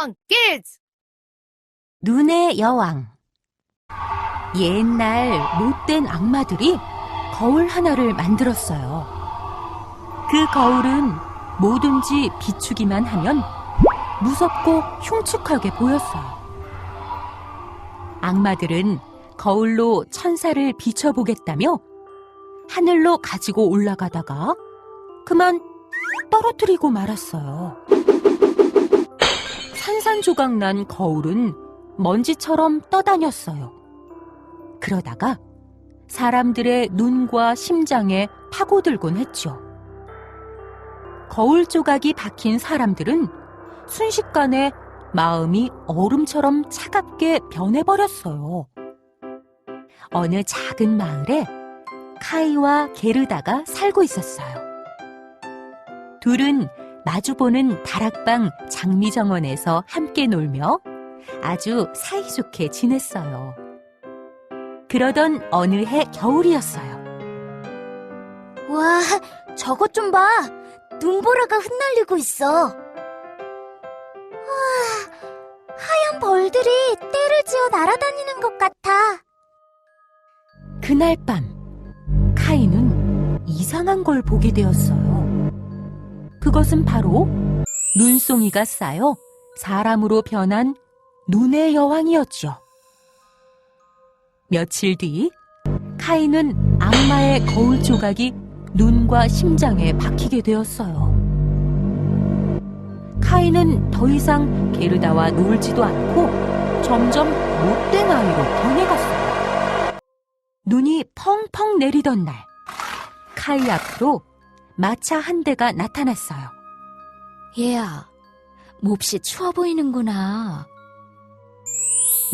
여왕 kids! 눈의 여왕. 옛날 못된 악마들이 거울 하나를 만들었어요. 그 거울은 뭐든지 비추기만 하면 무섭고 흉측하게 보였어요. 악마들은 거울로 천사를 비춰보겠다며 하늘로 가지고 올라가다가 그만 떨어뜨리고 말았어요. 산산조각 난 거울은 먼지처럼 떠다녔어요. 그러다가 사람들의 눈과 심장에 파고들곤 했죠. 거울 조각이 박힌 사람들은 순식간에 마음이 얼음처럼 차갑게 변해버렸어요. 어느 작은 마을에 카이와 게르다가 살고 있었어요. 둘은 마주보는 다락방 장미정원에서 함께 놀며 아주 사이좋게 지냈어요. 그러던 어느 해 겨울이었어요. 와, 저것 좀 봐. 눈보라가 흩날리고 있어. 와, 하얀 벌들이 떼를 지어 날아다니는 것 같아. 그날 밤, 카이는 이상한 걸 보게 되었어요. 그것은 바로 눈송이가 쌓여 사람으로 변한 눈의 여왕이었죠. 며칠 뒤, 카이는 악마의 거울 조각이 눈과 심장에 박히게 되었어요. 카이는 더 이상 게르다와 놀지도 않고 점점 못된 아이로 변해갔어요. 눈이 펑펑 내리던 날, 카이 앞으로 마차 한 대가 나타났어요. 얘야, 몹시 추워 보이는구나.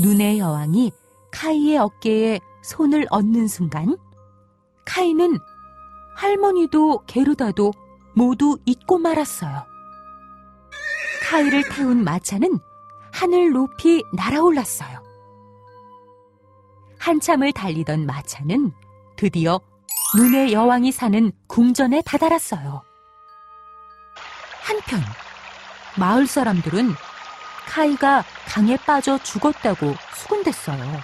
눈의 여왕이 카이의 어깨에 손을 얹는 순간, 카이는 할머니도 게르다도 모두 잊고 말았어요. 카이를 태운 마차는 하늘 높이 날아올랐어요. 한참을 달리던 마차는 드디어 눈의 여왕이 사는 궁전에 다다랐어요. 한편 마을 사람들은 카이가 강에 빠져 죽었다고 수군댔어요.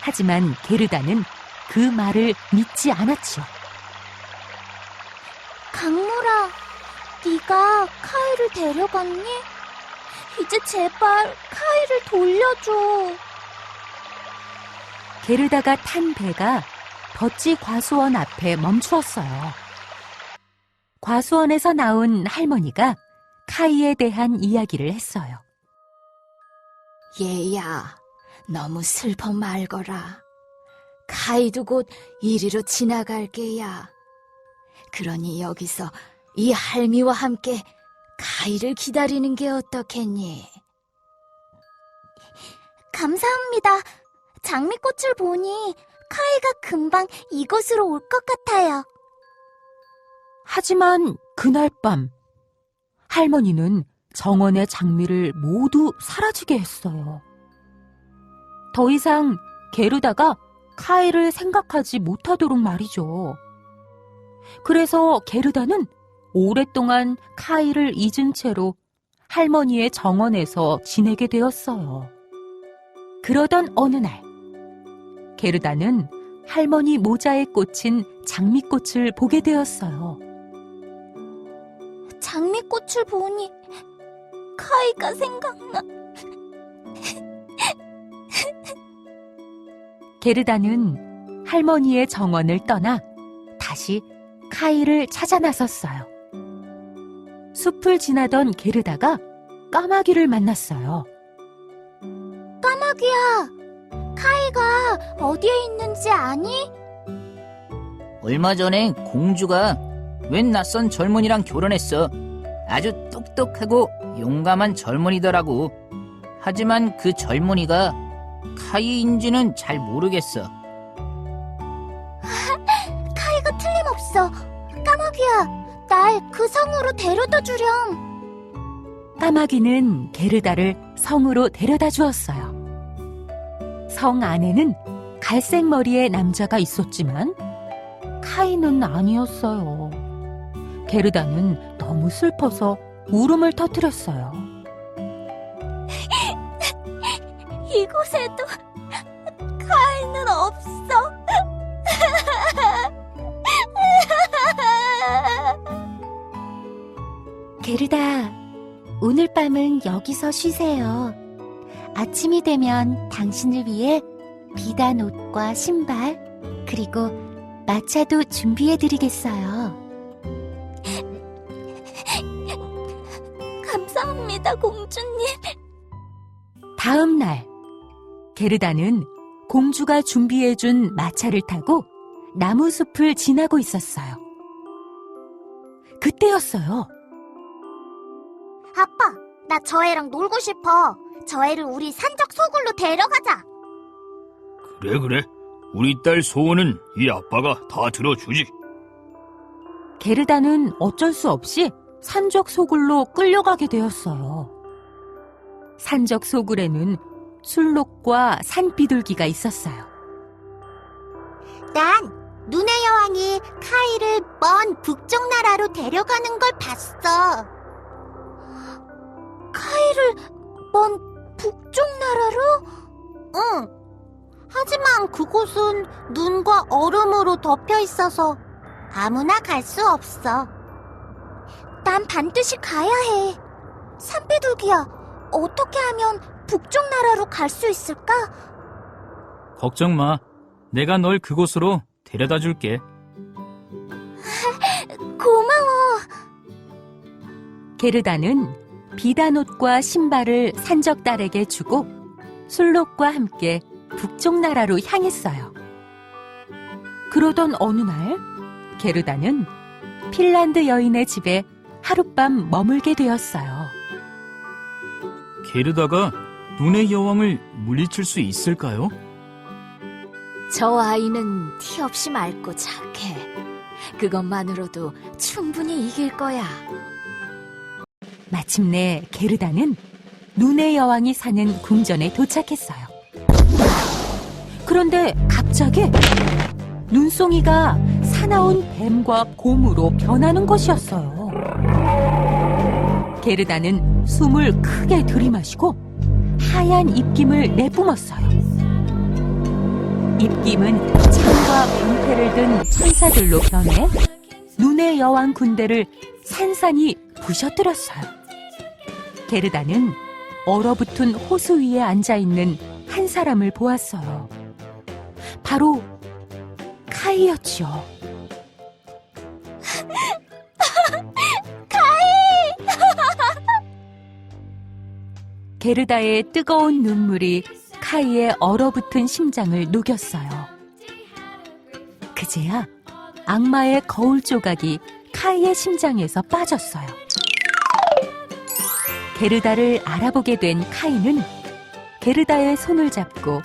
하지만 게르다는 그 말을 믿지 않았지요. 강물아, 네가 카이를 데려갔니? 이제 제발 카이를 돌려줘. 게르다가 탄 배가 덧지 과수원 앞에 멈추었어요. 과수원에서 나온 할머니가 카이에 대한 이야기를 했어요. 얘야, 너무 슬퍼 말거라. 카이도 곧 이리로 지나갈 게야. 그러니 여기서 이 할미와 함께 카이를 기다리는 게 어떻겠니? 감사합니다. 장미꽃을 보니 카이가 금방 이곳으로 올 것 같아요. 하지만 그날 밤 할머니는 정원의 장미를 모두 사라지게 했어요. 더 이상 게르다가 카이를 생각하지 못하도록 말이죠. 그래서 게르다는 오랫동안 카이를 잊은 채로 할머니의 정원에서 지내게 되었어요. 그러던 어느 날, 게르다는 할머니 모자에 꽂힌 장미꽃을 보게 되었어요. 장미꽃을 보니 카이가 생각나. 게르다는 할머니의 정원을 떠나 다시 카이를 찾아 나섰어요. 숲을 지나던 게르다가 까마귀를 만났어요. 까마귀야, 카이가 어디에 있는지 아니? 얼마 전에 공주가 웬 낯선 젊은이랑 결혼했어. 아주 똑똑하고 용감한 젊은이더라고. 하지만 그 젊은이가 카이인지는 잘 모르겠어. 카이가 틀림없어. 까마귀야, 날 그 성으로 데려다 주렴. 까마귀는 게르다를 성으로 데려다 주었어요. 성 안에는 갈색 머리의 남자가 있었지만 카이는 아니었어요. 게르다는 너무 슬퍼서 울음을 터뜨렸어요. 이곳에도 카이는 없어. 게르다, 오늘 밤은 여기서 쉬세요. 아침이 되면 당신을 위해 비단 옷과 신발, 그리고 마차도 준비해드리겠어요. 감사합니다, 공주님. 다음 날, 게르다는 공주가 준비해준 마차를 타고 나무 숲을 지나고 있었어요. 그때였어요. 아빠, 나 저 애랑 놀고 싶어. 저 애를 우리 산적 소굴로 데려가자. 그래 그래 우리 딸 소원은 이 아빠가 다 들어주지 게르다는 어쩔 수 없이 산적 소굴로 끌려가게 되었어요. 산적 소굴에는 술록과 산비둘기가 있었어요. 난 눈의 여왕이 카이를 먼 북쪽 나라로 데려가는 걸 봤어. 카이를 먼 북쪽 나라로? 응. 하지만 그곳은 눈과 얼음으로 덮여 있어서 아무나 갈 수 없어. 난 반드시 가야 해. 산비둘기야, 어떻게 하면 북쪽 나라로 갈 수 있을까? 걱정 마. 내가 널 그곳으로 데려다 줄게. 고마워. 게르다는 비단옷과 신발을 산적딸에게 주고 술록과 함께 북쪽 나라로 향했어요. 그러던 어느 날 게르다는 핀란드 여인의 집에 하룻밤 머물게 되었어요. 게르다가 눈의 여왕을 물리칠 수 있을까요? 저 아이는 티 없이 맑고 착해. 그것만으로도 충분히 이길 거야. 마침내 게르다는 눈의 여왕이 사는 궁전에 도착했어요. 그런데 갑자기 눈송이가 사나운 뱀과 곰으로 변하는 것이었어요. 게르다는 숨을 크게 들이마시고 하얀 입김을 내뿜었어요. 입김은 창과 방패를 든 천사들로 변해 눈의 여왕 군대를 산산이 부셔뜨렸어요. 게르다는 얼어붙은 호수 위에 앉아 있는 한 사람을 보았어요. 바로 카이였지요. 게르다의 뜨거운 눈물이 카이의 얼어붙은 심장을 녹였어요. 그제야 악마의 거울 조각이 카이의 심장에서 빠졌어요. 게르다를 알아보게 된 카이는 게르다의 손을 잡고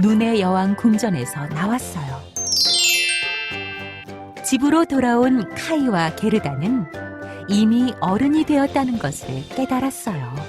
눈의 여왕 궁전에서 나왔어요. 집으로 돌아온 카이와 게르다는 이미 어른이 되었다는 것을 깨달았어요.